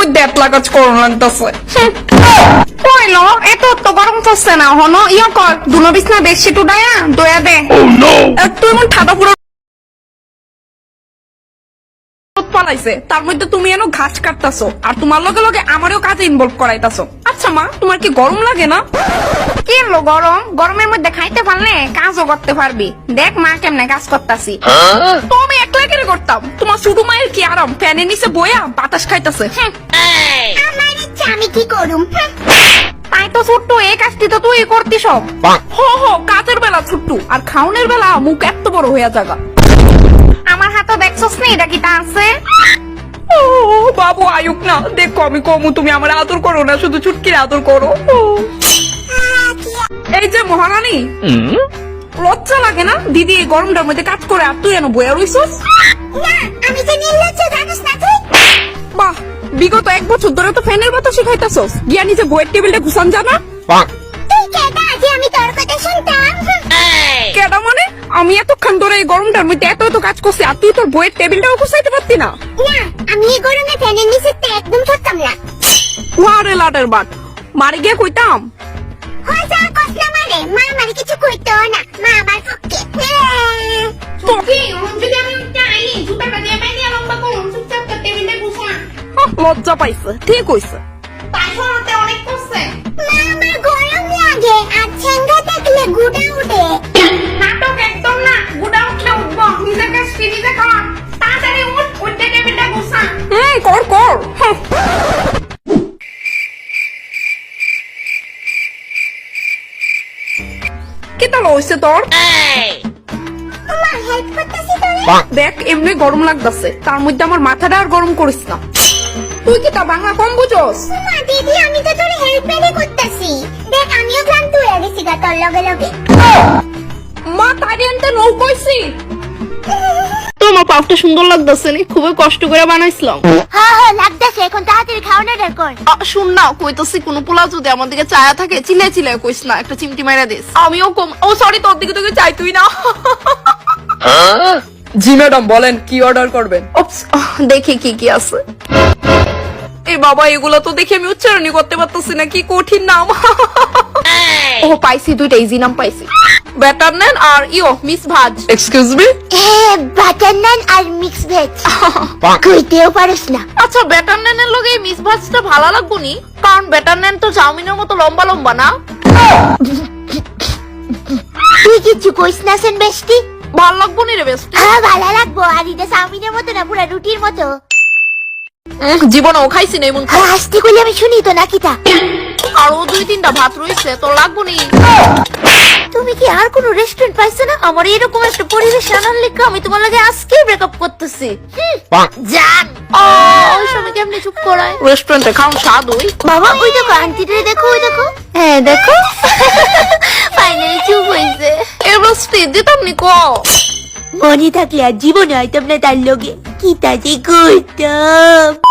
মধ্যে এত লাগাজ করুন লাগতেছে। কইল এত তো গরম করছে না হনো? ইয়া কর দুনো বিছনা বেডশিট উড়ায়া দয়া দে। একটু এমন ঠাডা পুরো পালাইছে? তার মধ্যে তুমি এনো ঘাস কাটতাছো আর তোমার লগে লগে আমারও কাজে ইনভলভ করাইতাছো আচ্ছা মা তোমার কি গরম লাগে না? কি হলো গরম গরমের মধ্যে খাইতে পারলে কাজও করতে পারবি। দেখ মা কেমনে কাজ করতাছি। তুমি আমি একলা কেন করতাম তোমার শুধু মায়ের কি আরাম? ফ্যানের নিচে বইয়া বাতাস খাইতাছে। আমার ইচ্ছা আমি কি করুম? তাই তো ছোট্ট এই কাজটি তো তুই করতি সব হো হো কাজের বেলা ছোট্ট। আর খাউনের বেলা মুখ এত বড় হইয়া জাগা। আমার হাতে দেখছস না? এটা কি তা আছে? ও বাবু আয়ুক না। দেখো আমি কমু তুমি আমার আদর করো না শুধু আদর করো। এই যে মহারানী লজ্জা লাগে না? দিদি এই গরমটার মধ্যে কাজ করে আর তুই এনে বইয়া রইছস? না আমি যে নির্লজ্জ জানিস না তুই? বাহ বিগত এক বছর ধরে তো ফ্যানের বাতাস শিখাইতাছস। গিয়া নিজে বইয়ের টেবিলটা ঘুষান জানা তুই কেটা যে আমি তোর কথা শুনতাম? কেডা মানে? আমি এতক্ষণ ধরে এই গরমটার মধ্যে এত এত কাজ করছি আর তুই তোর বইয়ের টেবিলটাও গুছাইতে পারতি না। না আমি এই গরমে ফ্যানের নিচে একদম থাকতাম না। ওয়ারে লাটের বাট মারি গিয়ে কইতাম। হয় যা কষ্ট না মারে মা আমার কিছু কইতো না মা আমার পক্ষে। উঠবো পাইছে ঠিক কর কর। হইছে তোরে। দেখ এমনি গরম লাগতেছে তার মধ্যে আমার মাথাটা আর গরম করিস না। তুই কি তা বাংলা কম বুঝোস? মা দিদি আমি তো তোরে হেল্প পেলে করতেছি। দেখ আমিও ক্লান্ত হয়ে গেছি গা তোর লগে লগে। মা তারি আনতে নৌ কইছি তোমার পাপটা সুন্দর লাগতেছে নি খুবই কষ্ট করে বানাইছিলাম। হ্যাঁ হ্যাঁ লাগতেছে এখন তাড়াতাড়ি খাওয়ানোটা কর। আ, শুন না কইতাছি কোন পোলা যদি আমার দিকে চায়া থাকে চিলে চিলে কইস না একটা চিমটি মাইরা দিস। আমিও কম ও সরি তোর দিকে তোকে চাই তুই না। জি ম্যাডাম বলেন কি অর্ডার করবেন? দেখি কি কি আছে। বাবা এগুলো তো দেখে আমি উচ্চারণই করতে পারতেছি না কি কঠিন নাম। ও পাইছি দুইটা ইজি নাম পাইছি। ব্যাটার নেন আর ইও মিস ভাজ। এক্সকিউজ মি বাটার নান আর মিক্স ভেজ কইতেও পারিস না। আচ্ছা ব্যাটার নেনের লগে মিস ভাজটা ভালো লাগবো নি? কারণ ব্যাটার নেন তো চাউমিনের মতো লম্বা লম্বা না। তুই কিছু কইস না সেন বেশটি ভালো লাগবো নি রে বেশ হ্যাঁ ভালো লাগবো। আর এটা চাউমিনের মতো না পুরা রুটির মতো। জীবনেও খাইছি না এমন আর আসতে কইলে আমি শুনি তো নাকি তা? আরও দুই তিনটা ভাত রয়েছে তোর লাগবো নি? তুমি কি আর কোনো রেস্টুরেন্ট পাইছো না? আমার এরকম একটা পরিবেশ আনার লেখা আমি তোমার লাগে আজকেই ব্রেকআপ করতেছি। জান। ও ওই সময় কেমনে চুপ করায়? রেস্টুরেন্টে খাওয়ান স্বাদ ওই। বাবা ওই দেখো আন্টিটা দেখো ওই দেখো। হ্যাঁ দেখো। ফাইনালি চুপ হয়েছে এবার স্টেজ দিতাম নি ক মনে থাকলে আর জীবনে হয়তো না তার লগে। কি তা যে করতাম